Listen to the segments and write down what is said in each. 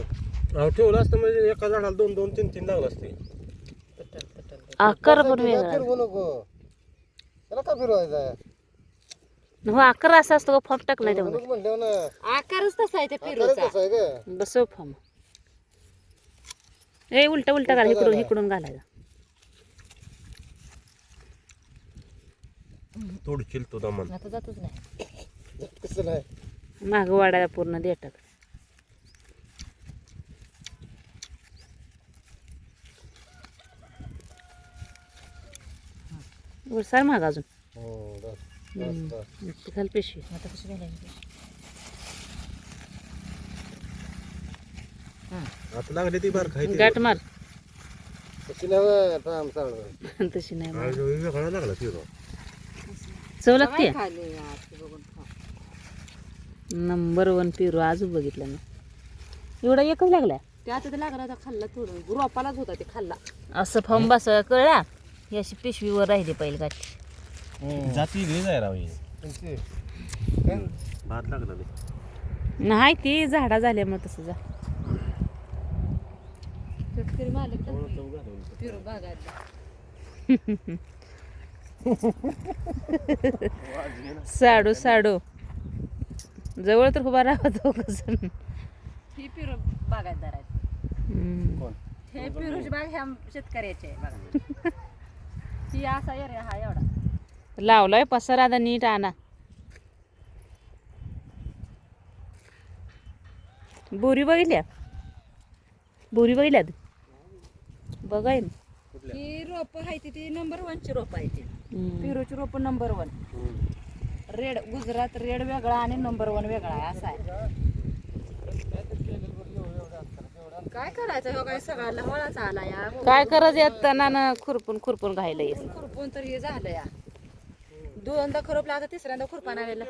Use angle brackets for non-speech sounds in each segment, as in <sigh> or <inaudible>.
अहो ठेवलं असतं म्हणजे एका झाडाला दोन दोन तीन तीन लागलं असते. आकार पण वेगळा. फिरवू नको. त्याला का फिरवायचा? हो आकार असा असतो का फॉर्म टाकलाय तेवढं. म्हणून म्हणलं ना. आकारच तसा आहे त्या आकारच पेरूचा तसा आहे का बसव फॉर्म. ए उलटा उलटा घाल इकडून इकडून घालायचा थोडी चिलतो दमान. आता जातच नाही. कसं नाही. माग वाडायला पूर्ण उरसार माग अजून. हो. नुसती खाल पेशवी आता कशी घालायची? आता लागले ती बार खायची गाठ मार. तशी <laughs> नाही मार. लागला फिरो चव लागते? खाली बघून खा. नंबर वन पिरू आजू बघितलं ना एवढा एकच लागला ते आता ते लागला होता खाल्ला थोडं. रोपालाच होता ते खाल्ला. असं फॉर्म बस कळला? ही अशी पिशवीवर राहिली पहिली गाठी जाती वेगळी आहे राव ही. भात लागला नाही नाही ती झाडा झाल्या मग तसं जा. शेतकरी मालक पेरू बागायला. साडू साडू. जवळ तर उभा राहतो कसं. ही पेरू बागायतदार आहेत. हम्म. हे पेरूची बाग ह्या शेतकऱ्याचे आहे बघा. ही असा एरिया हा एवढा. लावलाय पसार आता नीट आणा. बोरी बघितल्या? बोरी बघितल्या तू? बघाय ही रोप आहे ती ती नंबर वनची रोप आहे ती. पेरूची रोप number one red Gujarat red वेगळा आणि नंबर वन वेगळा आहे असा आहे. काय करायचं? हो काय सगळा लवळाचा आला या. काय करायचं? येताना ना खुरपून खुरपून घायला येत खुरपून तर हे झालं या. दोनदा खुरपला आता तिसऱ्यांदा खुरपान आलेलं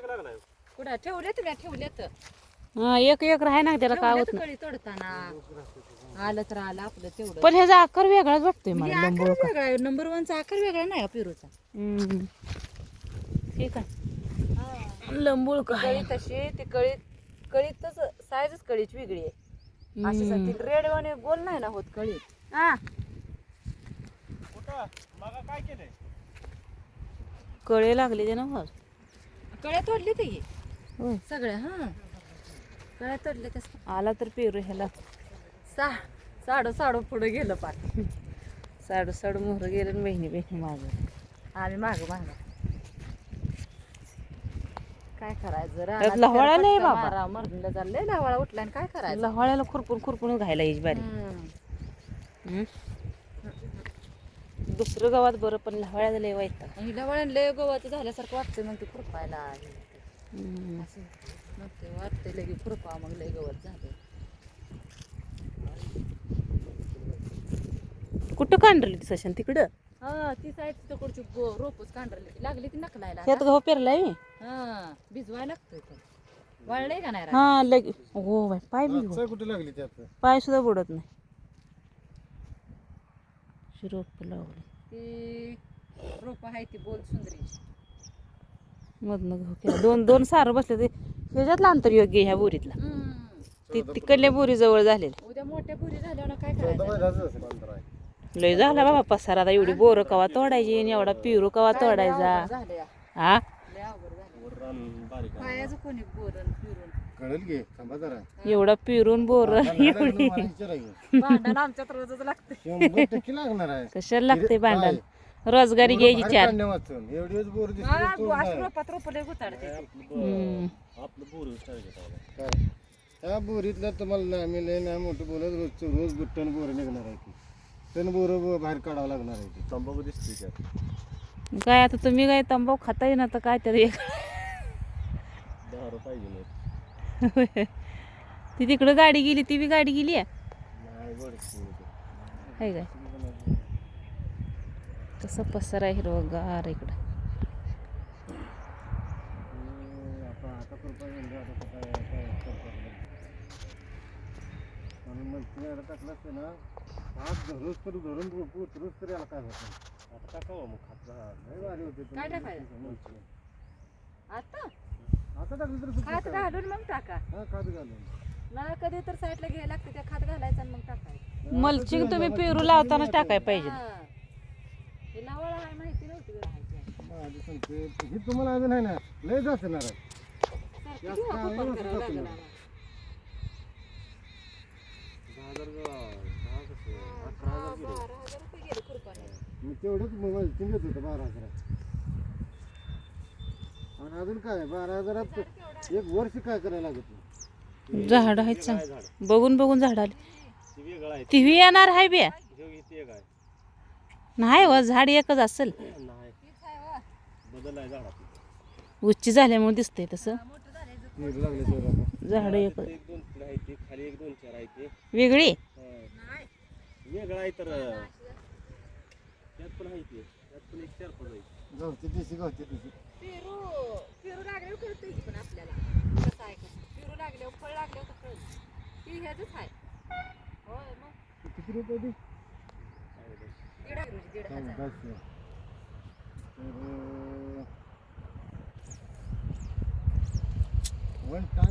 कुठं? ठेवले तुम्ही ठेवलेत. हा एक एक राहाय ना त्याला काय होत ठेवलेत कळी तोडताना. आलं तर आलं आपलं तेवढं. पण ह्याचा आकार वेगळाच वाटतोय म्हणजे मला आकार वेगळा आहे. नंबर वनचा आकार वेगळा नाही का पेरूचा. हम्म. ठीक आहे. लंबूळ कळी तशी ती कळी कळीतच साईजच कळीची वेगळी आहे. अशी ती रेड आणि गोल नाही ना होत कळी हा. कळे लागले ते ना भाऊ. कळ्या तोडली ते ही. होय. सगळ्या हा. कळ्या तोडल्या त्या आला तर पेरू ह्याला. सा साडू साडू पुढे गेलं पार. साडू साडू मोहर गेलं आणि बहिणी बहिणी माझं आम्ही माग माग. काय करायचं? त्यात लव्हाळा नाही बाबा. मरणला चाललंय लवाळा उठला आणि काय करायचं? लहाळ्याला खुरपून खुरपून घायला यायची बारी. हम्म. दुसरं गावात बरं पण लहाळ्याला लय वाईट. आणि लवळण लय गव्हाचं झाल्यासारखं वाटतंय मग ते खुरपायला हे ते. हम्म. असं मग ते वाटतंय लगे खुरपा मग लय गवत झालं. कुठं कांडली सशन? तिकडं? हा ती साईड तिकडची गो रोपच लागली ती नकलायला ह्यात गहू पेरलाय मी. हा भिजवायला लागतोय वाळलंय का नाही? हा लगे हो बाय पाय बी सर कुठे लागली त्यात पाय सुद्धा बुडत नाही. शिरोप लावली. ती रोप आहे ती बोल सुंदरी. मधनं गहू दोन दोन सारं बसले ते. ह्याच्यातलं अंतर योग्य आहे ह्या बोरीतला. ती तिकडल्या बोरी जवळ झालेली. उद्या मोठ्या पुरी झाल्यावर काय चौदा करायचं महिन्याचं असेल. लय झाला बाबा पसारा आता एवढी बोरं कवा तोडायची आणि एवढा पिरू कवा तोडायचा? हा? कळेल की थांबा जरा. एवढा पिरून <laughs> बोर. भांडण आमच्यात रोजच लागतं शंभर टक्के लागणार आहे. कशाला लागते भांडण? रोजगारी घ्यायची चार. काढण्या वाचून. एवढीच बोर दिसली हा, तो अशी नाही. रोपात रोप लय गुताडते हम्म. आपलं बोर टार्गेट आहे काय? त्या बोरीतलं तुम्हाला नाही आम्ही लय नाही मोठं बोलत रोज रोज बुट्टन बोर निघणार आहे की. टन बोर बाहेर काढावं लागणार आहे की तंबाखू दिसते काय आता तुम्ही काय तंबाखू खाता ना तर काय तरी पाहिजे नाही ती तिकडं गाडी गेली ती बी गाडी गेली आहे? नाही बरं हाय काय? कसं पसर आहे हिरवगार इकडं. आता म्हणजे आता काय काय करतात म्हणून मग तुम्ही आता टाकलं असतं ना. हात धरूच तर धरून उतरूच तरी याला काय होतं? आता टाकावं मग खात राहा. लय भारी होते तुम्ही. काय टाकायचं? आता? आता टाकलं तर खात घालून मग टाका. हा खात घालून. मला कधी तर साईडला घ्यायला लागते त्या खात घालायचं आणि मग टाकायचं. मल्चिंग तुम्ही पेरू लावतानाच टाकाय पाहिजे. हा. हे नावळ आहे माहिती नव्हती गं. माझी ही तुम्हाला अजून आहे ना लय जाचणार आहे. सारखी जास्त करावं लागेल द्या. आम्हाला. दहा हजार दहा कसं अठरा हजार किलो बारा हजार रुपये गेले खुरपाने मी तेवढंच मोबाईल चिंगत होतं बारा हजारात. आणि अजून काय बारा हजारात एक वर्ष काय करायला लागत नाही. झाड आहेत झाड बघून बघून झाड आले. ती वेगळं आहे ती येणार आहे बे. घेऊ इथे एक आहे नाही व झाड एकच असेल. नाही बदल आहे झाडात उच्ची झाल्यामुळे दिसतंय तसं झाड एक एक दोन तीन आहे ते खाली एक दोन चार आहे ते. वेगळी? हा. वेगळं आहे तर पण आहे ते त्यात पण एक चार पाच आहे गवती दिशी गवती दिशी पेरू पेरू लागल्यावर कळतंय की पण आपल्याला. कसं आहे कसं पेरू लागल्यावर फळ लागल्यावर तर कळतं ती ह्याच आहे. होय मग? किती रुपये ती? दीड हजार दीड हजार. चौदाशे तर वन टाइम